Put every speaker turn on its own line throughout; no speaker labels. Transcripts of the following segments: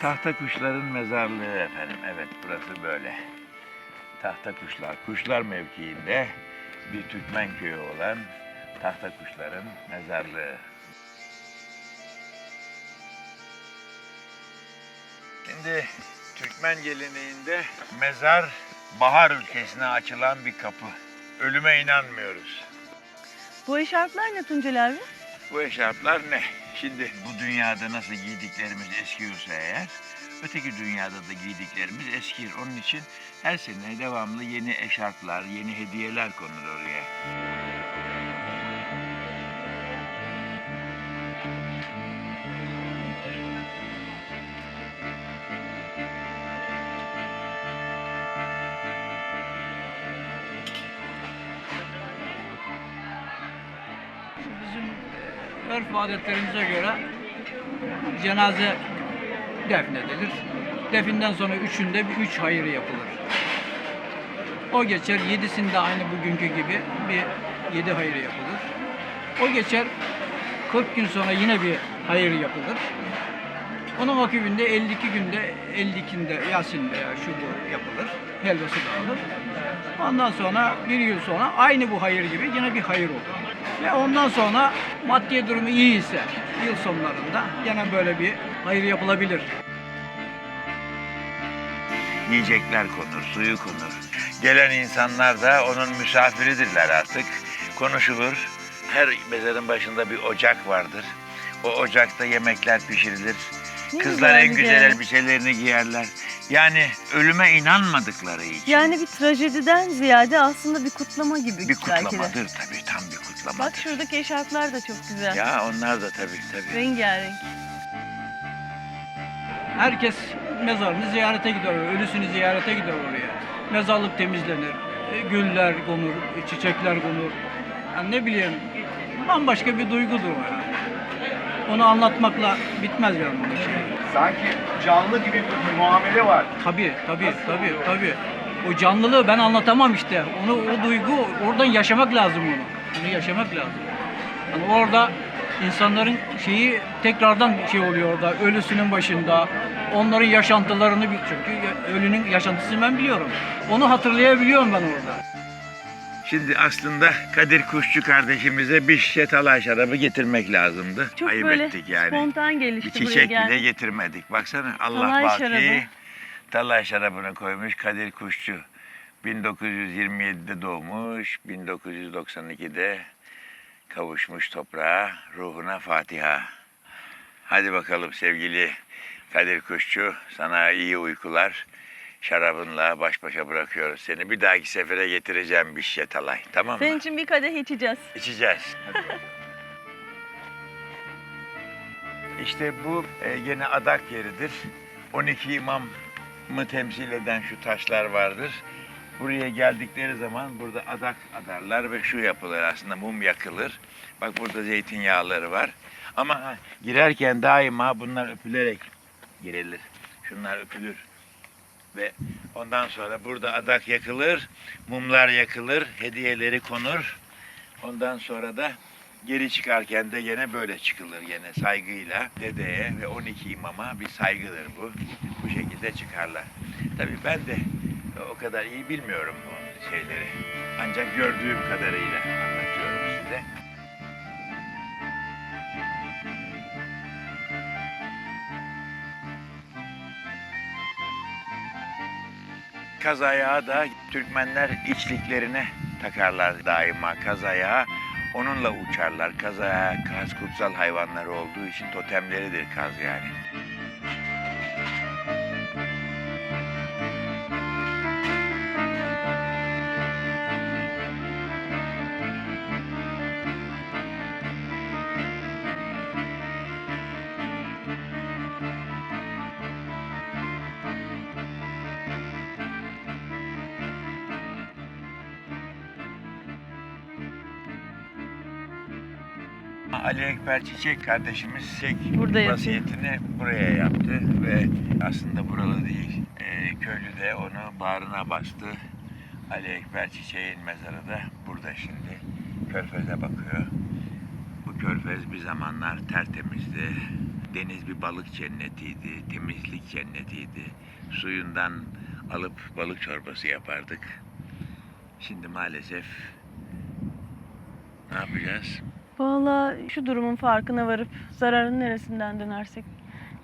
Tahta kuşların mezarlığı efendim. Evet burası böyle. Tahta kuşlar, kuşlar mevkiinde bir Türkmen köyü olan tahta kuşların mezarlığı. Şimdi Türkmen geleneğinde mezar bahar ülkesine açılan bir kapı. Ölüme inanmıyoruz.
Bu eşarplar ne Tuncel abi?
Bu eşarplar ne? Şimdi bu dünyada nasıl giydiklerimiz eskiyorsa eğer, öteki dünyada da giydiklerimiz eskir. Onun için her sene devamlı yeni eşarplar, yeni hediyeler konur oraya.
Örf adetlerimize göre cenaze defnedilir. Definden sonra üçünde bir üç hayır yapılır. O geçer yedisinde aynı bugünkü gibi bir yedi hayır yapılır. O geçer 40 gün sonra yine bir hayır yapılır. Onun akibinde 52 günde 52'inde Yasin veya şu bu yapılır. Helvası dağılır. Ondan sonra bir yıl sonra aynı bu hayır gibi yine bir hayır olur. Ve ondan sonra maddi durumu iyi ise yıl sonlarında yine böyle bir hayır yapılabilir.
Yiyecekler konur, suyu konur. Gelen insanlar da onun misafiridirler artık. Konuşulur. Her mezarın başında bir ocak vardır. O ocakta yemekler pişirilir.
Ne
Kızlar
güzel
en güzel
gelenek.
elbiselerini giyerler. Yani ölüme inanmadıkları için.
Yani bir trajediden ziyade aslında bir kutlama gibi
bir
belki de.
kutlamadır tabii, tam bir kutlamadır.
Bak şuradaki eşarplar da çok güzel.
Ya onlar da tabii tabii.
Rengarenk.
Herkes mezarını ziyarete gider, ölüsünü ziyarete gider oraya. Mezarlık temizlenir, e, güller konur, e, çiçekler konur. Yani ne bileyim, bambaşka bir duygudur o yani. Onu anlatmakla bitmez yani bunun şey.
Sanki canlı gibi bir muamele var.
Tabii, tabii, tabii, tabii. O canlılığı ben anlatamam işte. Onu, o duygu, oradan yaşamak lazım onu. Onu yaşamak lazım. Yani orada insanların şeyi tekrardan şey oluyor orada, ölüsünün başında. Onların yaşantılarını, çünkü ölünün yaşantısını ben biliyorum. Onu hatırlayabiliyorum ben orada.
Şimdi aslında Kadir Kuşçu kardeşimize bir şişe talay şarabı getirmek lazımdı.
Çok
Ayıp
böyle
ettik yani.
spontan
Bir
gelişti buraya
çiçek bile
gelmek.
getirmedik. Baksana Allah
Talay
baki
şarabı.
talay şarabını koymuş Kadir Kuşçu. 1927'de doğmuş, 1992'de kavuşmuş toprağa, ruhuna Fatiha. Hadi bakalım sevgili Kadir Kuşçu, sana iyi uykular. Şarabınla baş başa bırakıyoruz seni. Bir dahaki sefere getireceğim bir şişe talay. Tamam mı?
Senin için bir kadeh içeceğiz.
İçeceğiz. işte bu e, gene adak yeridir. 12 imamı temsil eden şu taşlar vardır. Buraya geldikleri zaman burada adak adarlar ve şu yapılır aslında mum yakılır. Bak burada zeytinyağları var. Ama girerken daima bunlar öpülerek girilir. Şunlar öpülür. Ve ondan sonra burada adak yakılır, mumlar yakılır, hediyeleri konur. Ondan sonra da geri çıkarken de gene böyle çıkılır gene saygıyla dedeye ve 12 imama bir saygıdır bu. Bu şekilde çıkarlar. Tabii ben de o kadar iyi bilmiyorum bu şeyleri. Ancak gördüğüm kadarıyla anlatıyorum size. Kaz ayağı da Türkmenler içliklerine takarlar daima kaz ayağı. Onunla uçarlar. Kaz ayağı, kaz kutsal hayvanları olduğu için totemleridir kaz yani. Ali Ekber Çiçek kardeşimiz
Burada yapıyor.
vasiyetini buraya yaptı ve aslında buralı değil. Ee, köylü de onu bağrına bastı. Ali Ekber Çiçek'in mezarı da burada şimdi. Körfez'e bakıyor. Bu körfez bir zamanlar tertemizdi. Deniz bir balık cennetiydi, temizlik cennetiydi. Suyundan alıp balık çorbası yapardık. Şimdi maalesef ne yapacağız?
Valla şu durumun farkına varıp zararın neresinden dönersek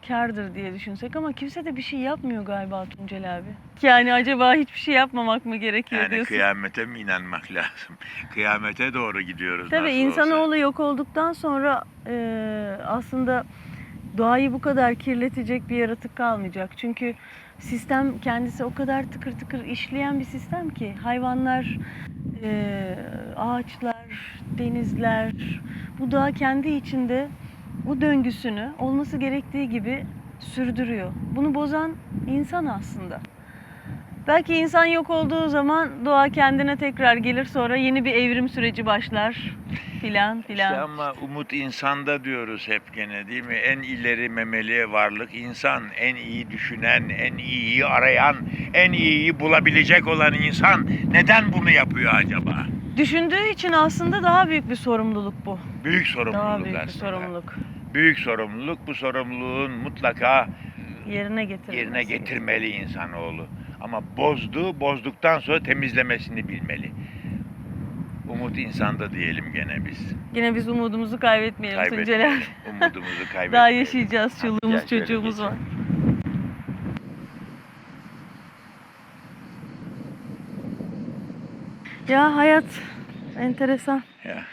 kârdır diye düşünsek ama kimse de bir şey yapmıyor galiba Tuncel abi. Yani acaba hiçbir şey yapmamak mı gerekiyor
Yani
diyorsun?
kıyamete mi inanmak lazım? Kıyamete doğru gidiyoruz
Tabii
nasıl
insanoğlu
olsa.
yok olduktan sonra eee, aslında doğayı bu kadar kirletecek bir yaratık kalmayacak. Çünkü sistem kendisi o kadar tıkır tıkır işleyen bir sistem ki hayvanlar, eee, ağaçlar, denizler bu doğa kendi içinde bu döngüsünü olması gerektiği gibi sürdürüyor. Bunu bozan insan aslında. Belki insan yok olduğu zaman doğa kendine tekrar gelir sonra yeni bir evrim süreci başlar filan filan.
İşte ama umut insanda diyoruz hep gene değil mi? En ileri memeli varlık insan. En iyi düşünen, en iyiyi arayan, en iyiyi bulabilecek olan insan. Neden bunu yapıyor acaba?
Düşündüğü için aslında daha büyük bir sorumluluk bu.
Büyük sorumluluk
Daha büyük bir
aslında.
sorumluluk.
Büyük sorumluluk. Bu sorumluluğun mutlaka
Yerine getirilmesi.
yerine getirmeli insanoğlu. Ama bozdu, bozduktan sonra temizlemesini bilmeli. Umut insanda diyelim gene biz.
Yine biz umudumuzu kaybetmeyelim Tuncel
Kaybetmeyelim. Umudumuzu kaybetmeyelim.
Daha yaşayacağız. Çoluğumuz
şöyle
çocuğumuz var. Ya hayat enteresan.
Ya.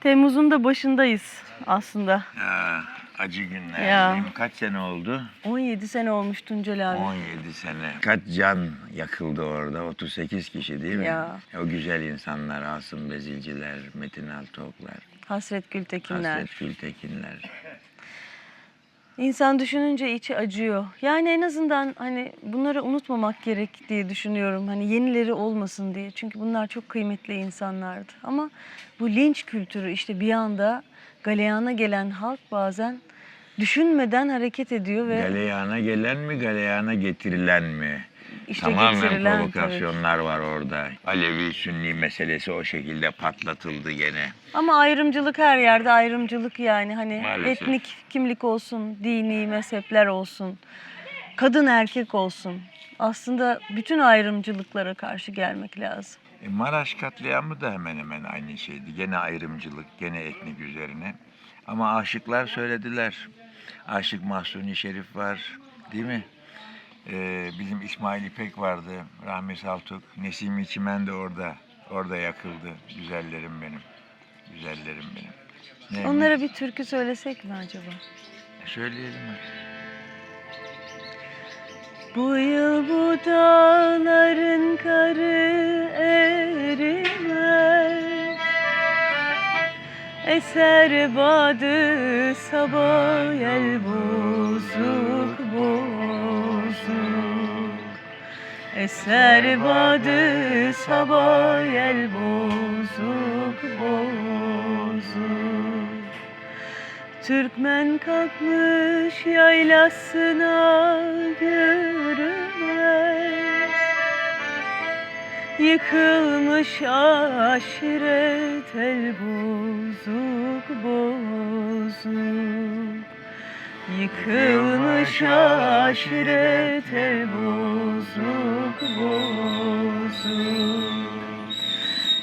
Temmuz'un da başındayız aslında.
Ya, acı günler.
Ya.
Kaç sene oldu?
17 sene olmuş Tuncel abi.
17 sene. Kaç can yakıldı orada? 38 kişi değil mi?
Ya.
O güzel insanlar, Asım Bezilciler, Metin Altoklar,
Hasret Gültekinler.
Hasret Gültekinler.
İnsan düşününce içi acıyor. Yani en azından hani bunları unutmamak gerek diye düşünüyorum. Hani yenileri olmasın diye. Çünkü bunlar çok kıymetli insanlardı. Ama bu linç kültürü işte bir anda galeyana gelen halk bazen düşünmeden hareket ediyor ve
Galeyana gelen mi, galeyana getirilen mi?
İşte
Tamamen
getirilen
provokasyonlar var orada. Alevi Sünni meselesi o şekilde patlatıldı gene.
Ama ayrımcılık her yerde ayrımcılık yani hani
Maalesef.
etnik kimlik olsun, dini mezhepler olsun, kadın erkek olsun. Aslında bütün ayrımcılıklara karşı gelmek lazım.
E, Maraş katliamı da hemen hemen aynı şeydi. Gene ayrımcılık, gene etnik üzerine. Ama aşıklar söylediler. Aşık Mahsuni Şerif var, değil mi? Ee, bizim İsmail İpek vardı, Rahmi Saltuk. Nesimi Çimen de orada, orada yakıldı. Güzellerim benim, güzellerim benim. Neymiş?
Onlara bir türkü söylesek mi acaba?
Söyleyelim hadi.
Bu yıl bu dağların karı erimez Eser badı sabah el bozuk Eser badı sabah el bozuk bozuk. Türkmen kalkmış yaylasına yürümez Yıkılmış aşiret el bozuk bozuk Yıkılmış aşiret el bozuk bozuk.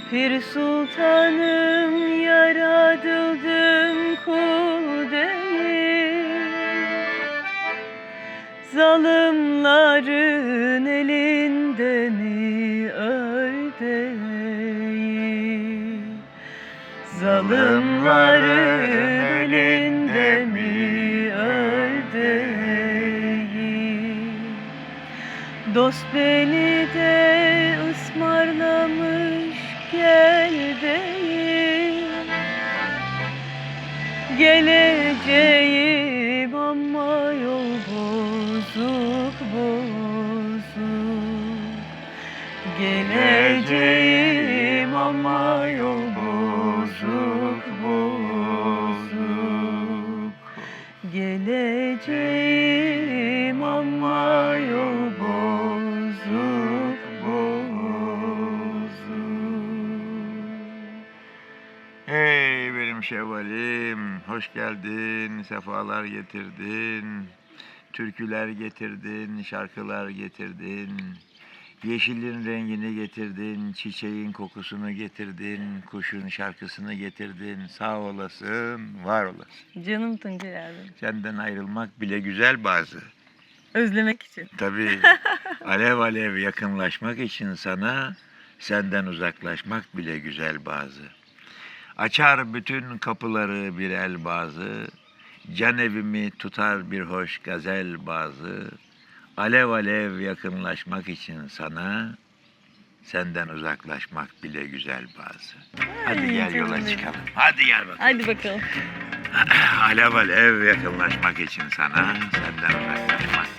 Pir sultanım yaradıldım kul değil Zalimlerin elinde mi öldeyim Zalimlerin Dost beni de ısmarlamış gel Geleceğim ama yol bozuk bozuk. Geleceğim ama yol bozuk bozuk. Geleceğim
şevalim, hoş geldin, sefalar getirdin. Türküler getirdin, şarkılar getirdin. Yeşilin rengini getirdin, çiçeğin kokusunu getirdin, kuşun şarkısını getirdin. Sağ olasın, var olasın.
Canım Tuncay abi.
Senden ayrılmak bile güzel bazı.
Özlemek için.
Tabii alev alev yakınlaşmak için sana senden uzaklaşmak bile güzel bazı. Açar bütün kapıları bir el bazı, can evimi tutar bir hoş gazel bazı. Alev alev yakınlaşmak için sana senden uzaklaşmak bile güzel bazı. Hadi gel yola çıkalım. Hadi gel bakalım.
Hadi bakalım.
alev alev yakınlaşmak için sana senden uzaklaşmak